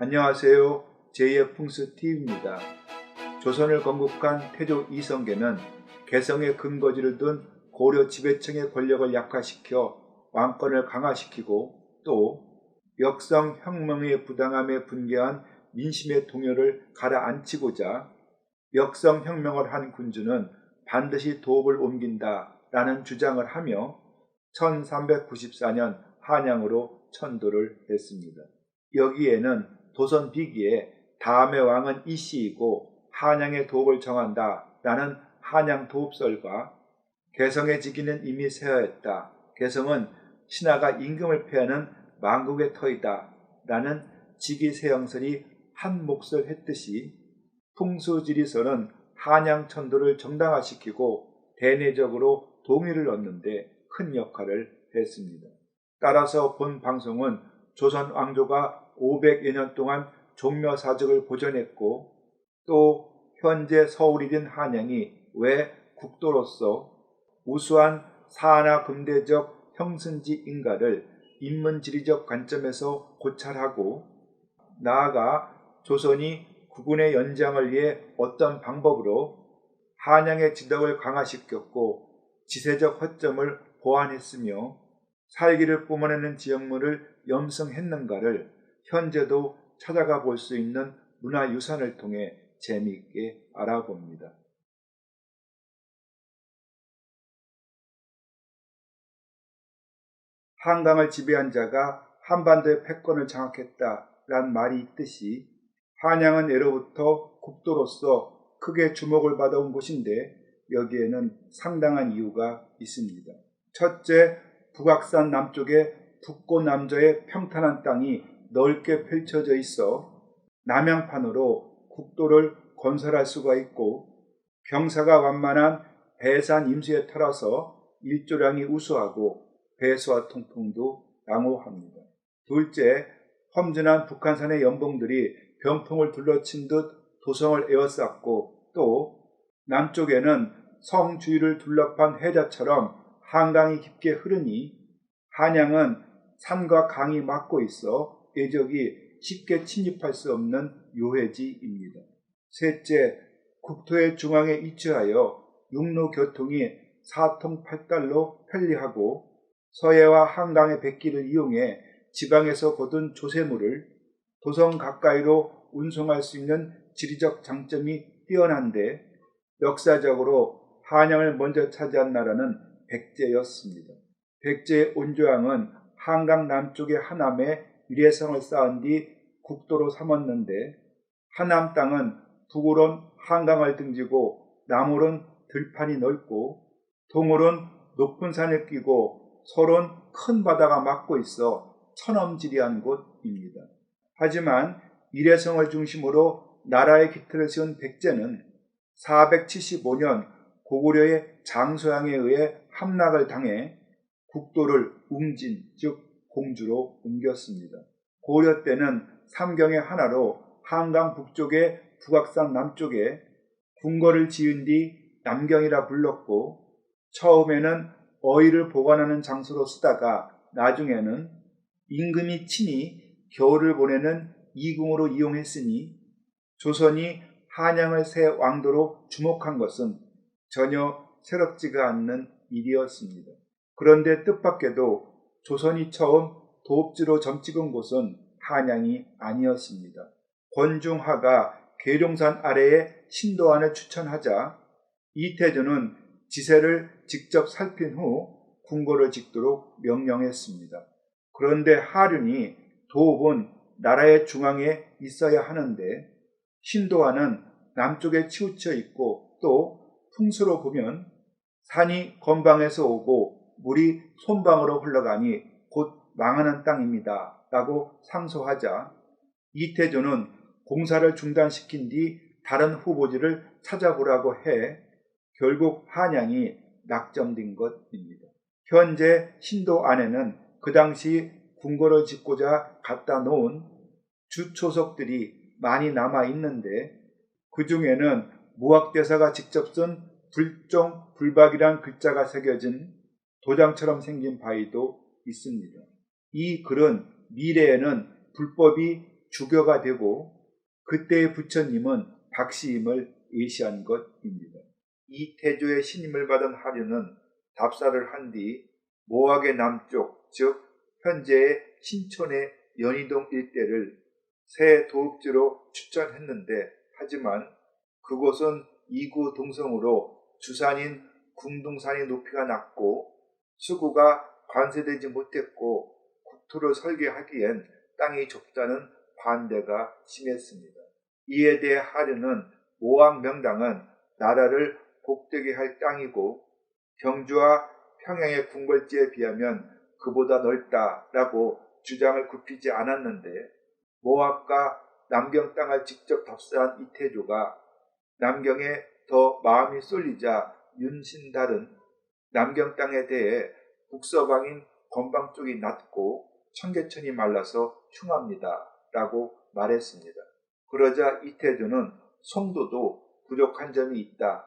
안녕하세요. 제2의 풍수TV입니다. 조선을 건국한 태조 이성계는 개성의 근거지를 둔 고려 지배층의 권력을 약화시켜 왕권을 강화시키고 또 역성 혁명의 부당함에 분개한 민심의 동요를 가라앉히고자 역성 혁명을 한 군주는 반드시 도읍을 옮긴다라는 주장을 하며 1394년 한양으로 천도를 했습니다. 여기에는 도선 비기에 다음의 왕은 이씨이고 한양의 도읍을 정한다 라는 한양 도읍설과 개성의 지기는 이미 세하였다. 개성은 신하가 임금을 패하는 망국의 터이다. 라는 지기세형설이 한 몫을 했듯이 풍수지리설은 한양 천도를 정당화시키고 대내적으로 동의를 얻는데 큰 역할을 했습니다. 따라서 본 방송은 조선 왕조가 500여 년 동안 종묘사적을 보존했고 또 현재 서울이 된 한양이 왜 국도로서 우수한 사나 근대적 형승지 인가를 인문지리적 관점에서 고찰하고 나아가 조선이 국군의 연장을 위해 어떤 방법으로 한양의 지덕을 강화시켰고 지세적 허점을 보완했으며 살기를 뿜어내는 지역물을 염성했는가를 현재도 찾아가 볼 수 있는 문화유산을 통해 재미있게 알아봅니다. 한강을 지배한 자가 한반도의 패권을 장악했다란 말이 있듯이 한양은 예로부터 국도로서 크게 주목을 받아온 곳인데 여기에는 상당한 이유가 있습니다. 첫째, 북악산 남쪽에 북고 남저의 평탄한 땅이 넓게 펼쳐져 있어 남양판으로 국도를 건설할 수가 있고 경사가 완만한 배산 임수에 따라서 일조량이 우수하고 배수와 통풍도 양호합니다. 둘째, 험준한 북한산의 연봉들이 병풍을 둘러친 듯 도성을 에워쌌고 또 남쪽에는 성 주위를 둘러판 해자처럼 한강이 깊게 흐르니 한양은 산과 강이 막고 있어 예적이 쉽게 침입할 수 없는 요해지입니다. 셋째, 국토의 중앙에 위치하여 육로 교통이 사통팔달로 편리하고 서해와 한강의 백기를 이용해 지방에서 거둔 조세물을 도성 가까이로 운송할 수 있는 지리적 장점이 뛰어난데 역사적으로 한양을 먼저 차지한 나라는 백제였습니다. 백제의 온조왕은 한강 남쪽의 하남에 위례성을 쌓은 뒤 국도로 삼았는데 하남 땅은 북으론 한강을 등지고 남으론 들판이 넓고 동으론 높은 산을 끼고 서론 큰 바다가 막고 있어 천엄지리한 곳입니다. 하지만 위례성을 중심으로 나라의 기틀을 세운 백제는 475년 고구려의 장소양에 의해 함락을 당해 국도를 웅진 즉 공주로 옮겼습니다. 고려 때는 삼경의 하나로 한강 북쪽에 북악산 남쪽에 궁궐을 지은 뒤 남경이라 불렀고 처음에는 어의를 보관하는 장소로 쓰다가 나중에는 임금이 친히 겨울을 보내는 이궁으로 이용했으니 조선이 한양을 새 왕도로 주목한 것은 전혀 새롭지가 않는 일이었습니다. 그런데 뜻밖에도 조선이 처음 도읍지로 점찍은 곳은 한양이 아니었습니다. 권중하가 계룡산 아래에 신도안을 추천하자 이태조는 지세를 직접 살핀 후 궁궐을 짓도록 명령했습니다. 그런데 하륜이 도읍은 나라의 중앙에 있어야 하는데 신도안은 남쪽에 치우쳐 있고 또 풍수로 보면 산이 건방에서 오고 물이 손방으로 흘러가니 곧 망하는 땅입니다. 라고 상소하자 이태조는 공사를 중단시킨 뒤 다른 후보지를 찾아보라고 해 결국 한양이 낙점된 것입니다. 현재 신도 안에는 그 당시 궁궐을 짓고자 갖다 놓은 주초석들이 많이 남아 있는데 그 중에는 무학대사가 직접 쓴 불종 불박이란 글자가 새겨진 도장처럼 생긴 바위도 있습니다. 이 글은 미래에는 불법이 주교가 되고 그때의 부처님은 박씨임을 예시한 것입니다. 이 태조의 신임을 받은 하류는 답사를 한 뒤 모학의 남쪽, 즉 현재의 신촌의 연희동 일대를 새 도읍지로 추천했는데 하지만 그곳은 이구 동성으로 주산인 궁둥산의 높이가 낮고 수구가 관세되지 못했고 국토를 설계하기엔 땅이 좁다는 반대가 심했습니다. 이에 대해 하류는 모왕 명당은 나라를 복되게 할 땅이고 경주와 평양의 궁궐지에 비하면 그보다 넓다라고 주장을 굽히지 않았는데 모압과 남경 땅을 직접 답사한 이태조가 남경에 더 마음이 쏠리자 윤신달은 남경 땅에 대해 북서방인 건방 쪽이 낮고 청계천이 말라서 흉합니다. 라고 말했습니다. 그러자 이태조는 송도도 부족한 점이 있다.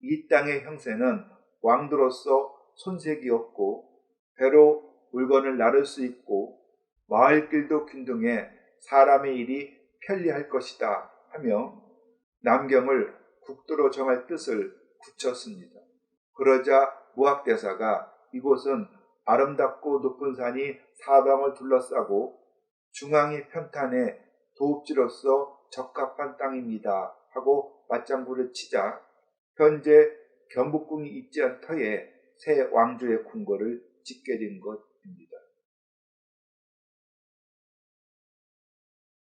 이 땅의 형세는 왕도로서 손색이 없고 배로 물건을 나를 수 있고 마을길도 균등해 사람의 일이 편리할 것이다 하며 남경을 국도로 정할 뜻을 굳혔습니다. 그러자 무학대사가 이곳은 아름답고 높은 산이 사방을 둘러싸고 중앙이 편탄해 도읍지로서 적합한 땅입니다 하고 맞장구를 치자 현재 경복궁이 입지한 터에 새 왕조의 궁궐을 짓게 된 것입니다.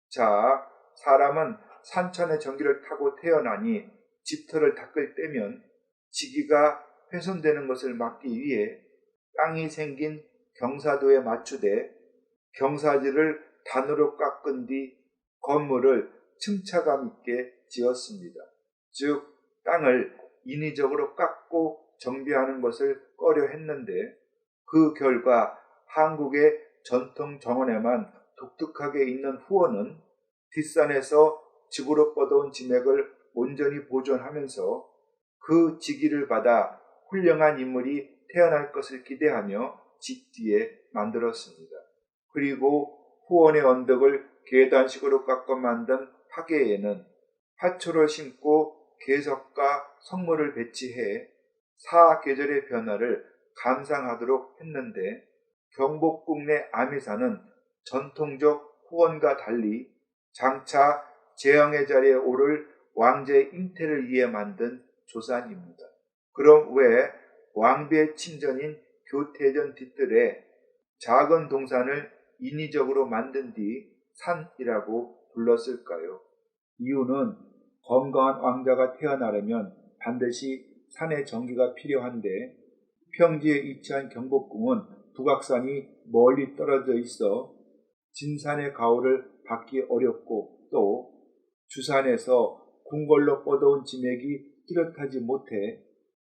자, 사람은 산천의 전기를 타고 태어나니 집터를 닦을 때면 지기가 훼손되는 것을 막기 위해 땅이 생긴 경사도에 맞추되 경사지를 단으로 깎은 뒤 건물을 층차감 있게 지었습니다. 즉 땅을 인위적으로 깎고 정비하는 것을 꺼려 했는데 그 결과 한국의 전통 정원에만 독특하게 있는 후원은 뒷산에서 지구로 뻗어온 지맥을 온전히 보존하면서 그 직위를 받아 훌륭한 인물이 태어날 것을 기대하며 집 뒤에 만들었습니다. 그리고 후원의 언덕을 계단식으로 깎아 만든 화계에는 화초를 심고 계석과 성물을 배치해 사계절의 변화를 감상하도록 했는데 경복궁 내 아미사는 전통적 후원과 달리 장차 재앙의 자리에 오를 왕제의 잉태를 위해 만든 조산입니다. 그럼 왜 왕비의 친전인 교태전 뒤뜰에 작은 동산을 인위적으로 만든 뒤 산이라고 불렀을까요? 이유는 건강한 왕자가 태어나려면 반드시 산의 전기가 필요한데 평지에 위치한 경복궁은 북악산이 멀리 떨어져 있어 진산의 가호를 받기 어렵고 또 주산에서 궁궐로 뻗어온 진액이 뚜렷하지 못해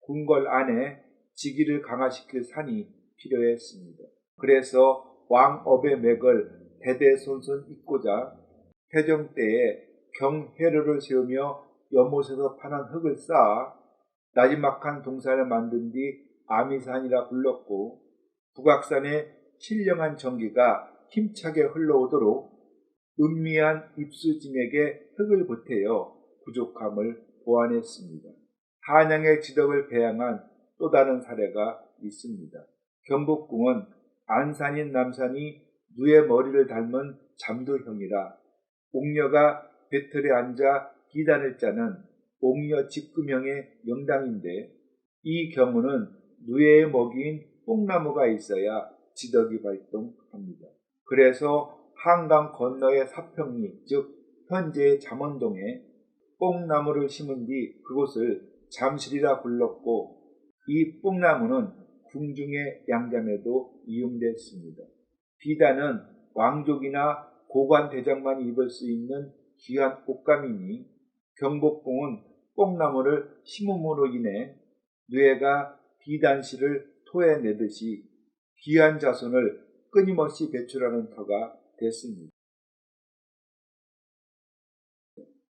궁궐 안에 지기를 강화시킬 산이 필요했습니다. 그래서 왕업의 맥을 대대손손 잇고자 태정 때에 경회로를 세우며 연못에서 파는 흙을 쌓아 나지막한 동산을 만든 뒤 아미산이라 불렀고 북악산에 신령한 전기가 힘차게 흘러오도록 은미한 입수짐에게 흙을 보태어 부족함을 보완했습니다. 한양의 지덕을 배양한 또 다른 사례가 있습니다. 경복궁은 안산인 남산이 누의 머리를 닮은 잠도형이라 옥녀가 배틀에 앉아 기단을 짜는 옥녀 직금형의 명당인데 이 경우는 누에의 먹이인 뽕나무가 있어야 지덕이 발동합니다. 그래서 한강 건너의 사평리 즉 현재의 잠원동에 뽕나무를 심은 뒤 그곳을 잠실이라 불렀고 이 뽕나무는 궁중의 양잠에도 이용됐습니다. 비단은 왕족이나 고관 대장만 입을 수 있는 귀한 옷감이니 경복궁은 뽕나무를 심음으로 인해 뇌가 비단실을 토해내듯이 귀한 자손을 끊임없이 배출하는 터가 됐습니다.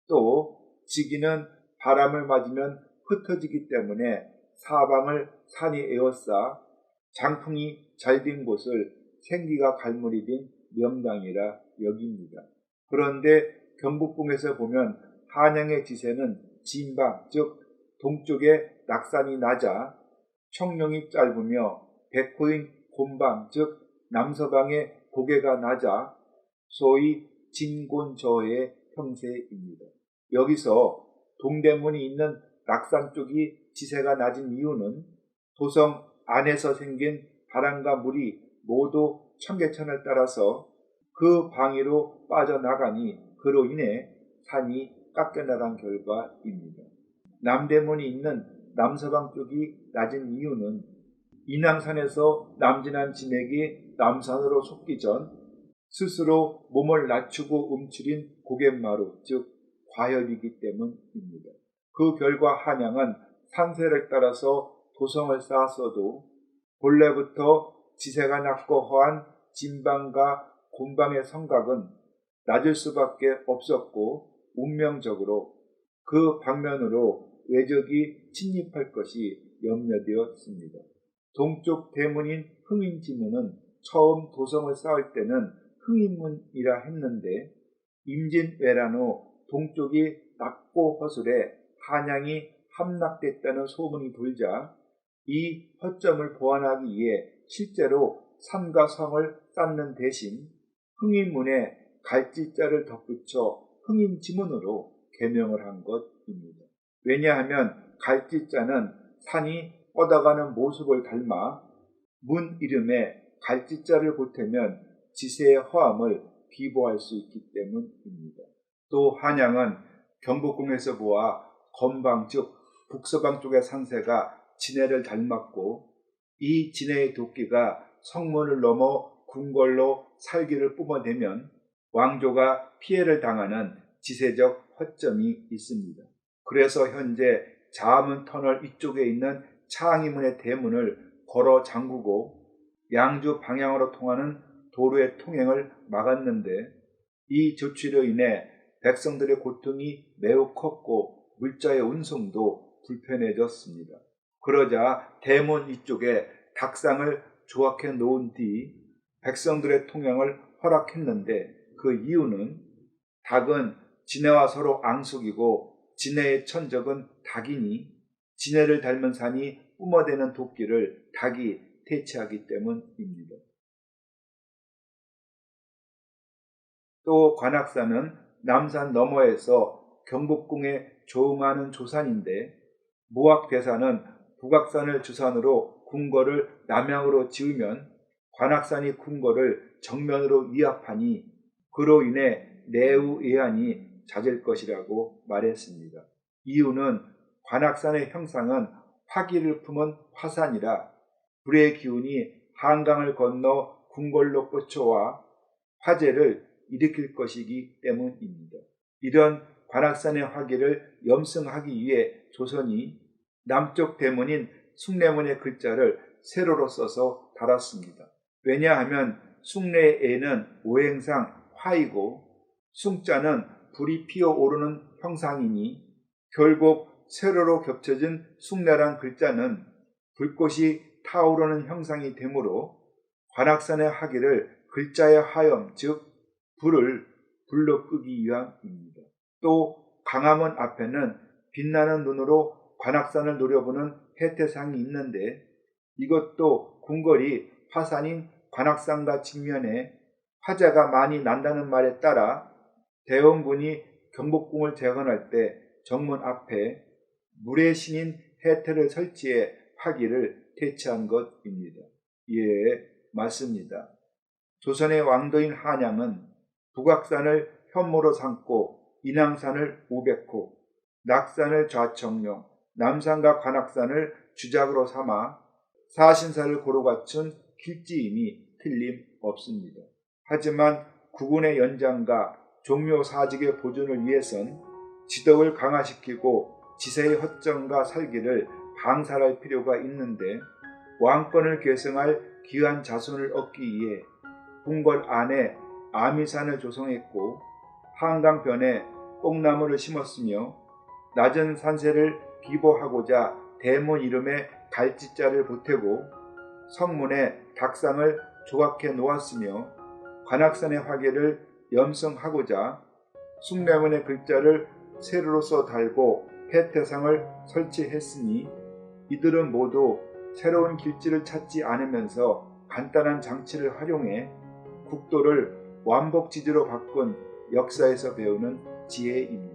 또 지기는 바람을 맞으면 흩어지기 때문에 사방을 산이 에워싸 장풍이 잘 된 곳을 생기가 갈무리 된 명당이라 여깁니다. 그런데 경복궁에서 보면 한양의 지세는 진방, 즉 동쪽에 낙산이 낮아 청룡이 짧으며 백호인 곤방, 즉 남서방의 고개가 낮아 소위 진곤저의 형세입니다. 여기서 동대문이 있는 낙산 쪽이 지세가 낮은 이유는 도성 안에서 생긴 바람과 물이 모두 청계천을 따라서 그 방위로 빠져나가니 그로 인해 산이 깎여나간 결과입니다. 남대문이 있는 남서방 쪽이 낮은 이유는 인왕산에서 남진한 진액이 남산으로 솟기 전 스스로 몸을 낮추고 움츠린 고갯마루, 즉 과열이기 때문입니다. 그 결과 한양은 산세를 따라서 도성을 쌓았어도 본래부터 지세가 낮고 허한 진방과 곤방의 성곽은 낮을 수밖에 없었고 운명적으로 그 방면으로 외적이 침입할 것이 염려되었습니다. 동쪽 대문인 흥인지문은 처음 도성을 쌓을 때는 흥인문이라 했는데 임진왜란 후 동쪽이 낮고 허술해 한양이 함락됐다는 소문이 돌자 이 허점을 보완하기 위해 실제로 산과 성을 쌓는 대신 흥인문에 갈지자를 덧붙여 흥인지문으로 개명을 한 것입니다. 왜냐하면 갈지자는 산이 뻗어가는 모습을 닮아 문 이름에 갈지자를 보태면 지세의 허함을 비보할 수 있기 때문입니다. 또 한양은 경복궁에서 보아 건방 즉 북서방 쪽의 산세가 진해를 닮았고 이 진해의 도끼가 성문을 넘어 궁궐로 살기를 뿜어내면 왕조가 피해를 당하는 지세적 허점이 있습니다. 그래서 현재 자문 터널 이쪽에 있는 창의문의 대문을 걸어 잠그고 양주 방향으로 통하는 도로의 통행을 막았는데 이 조치로 인해 백성들의 고통이 매우 컸고 물자의 운송도 불편해졌습니다. 그러자 대문 이쪽에 닭상을 조각해 놓은 뒤 백성들의 통행을 허락했는데 그 이유는 닭은 진해와 서로 앙숙이고 진해의 천적은 닭이니 진해를 닮은 산이 뿜어대는 도끼를 닭이 대체하기 때문입니다. 또 관악산은 남산 너머에서 경복궁에 조응하는 조산인데 무학대사는 북악산을 주산으로 궁궐을 남향으로 지으면 관악산이 궁궐을 정면으로 위압하니 그로 인해 내우 예안이 잦을 것이라고 말했습니다. 이유는 관악산의 형상은 화기를 품은 화산이라 불의 기운이 한강을 건너 궁궐로 뻗쳐와 화재를 일으킬 것이기 때문입니다. 이런 관악산의 화기를 염승하기 위해 조선이 남쪽 대문인 숭례문의 글자를 세로로 써서 달았습니다. 왜냐하면 숭례에는 오행상 화이고 숭자는 불이 피어오르는 형상이니 결국 세로로 겹쳐진 숭례란 글자는 불꽃이 타오르는 형상이 되므로 관악산의 하기를 글자의 화염 즉 불을 불러 끄기 위함입니다. 또 강화문 앞에는 빛나는 눈으로 관악산을 노려보는 해태상이 있는데 이것도 궁궐이 화산인 관악산과 직면해 화재가 많이 난다는 말에 따라 대원군이 경복궁을 재건할 때 정문 앞에 물의 신인 해태를 설치해 화기를 퇴치한 것입니다. 예, 맞습니다. 조선의 왕도인 한양은 북악산을 현모로 삼고 인왕산을 우백호, 낙산을 좌청룡, 남산과 관악산을 주작으로 삼아 사신사를 고루 갖춘 길지임이 틀림없습니다. 하지만 국군의 연장과 종묘 사직의 보존을 위해선 지덕을 강화시키고 지세의 허점과 살기를 방사할 필요가 있는데 왕권을 계승할 귀한 자손을 얻기 위해 궁궐 안에 아미산을 조성했고 한강변에 뽕나무를 심었으며 낮은 산세를 비보하고자 대문 이름에 갈지자를 보태고 성문에 닭상을 조각해 놓았으며 관악산의 화개를 염성하고자 숭례문의 글자를 세로로 써 달고 폐태상을 설치했으니 이들은 모두 새로운 길지를 찾지 않으면서 간단한 장치를 활용해 국도를 완복 지도로 바꾼 역사에서 배우는 지혜입니다.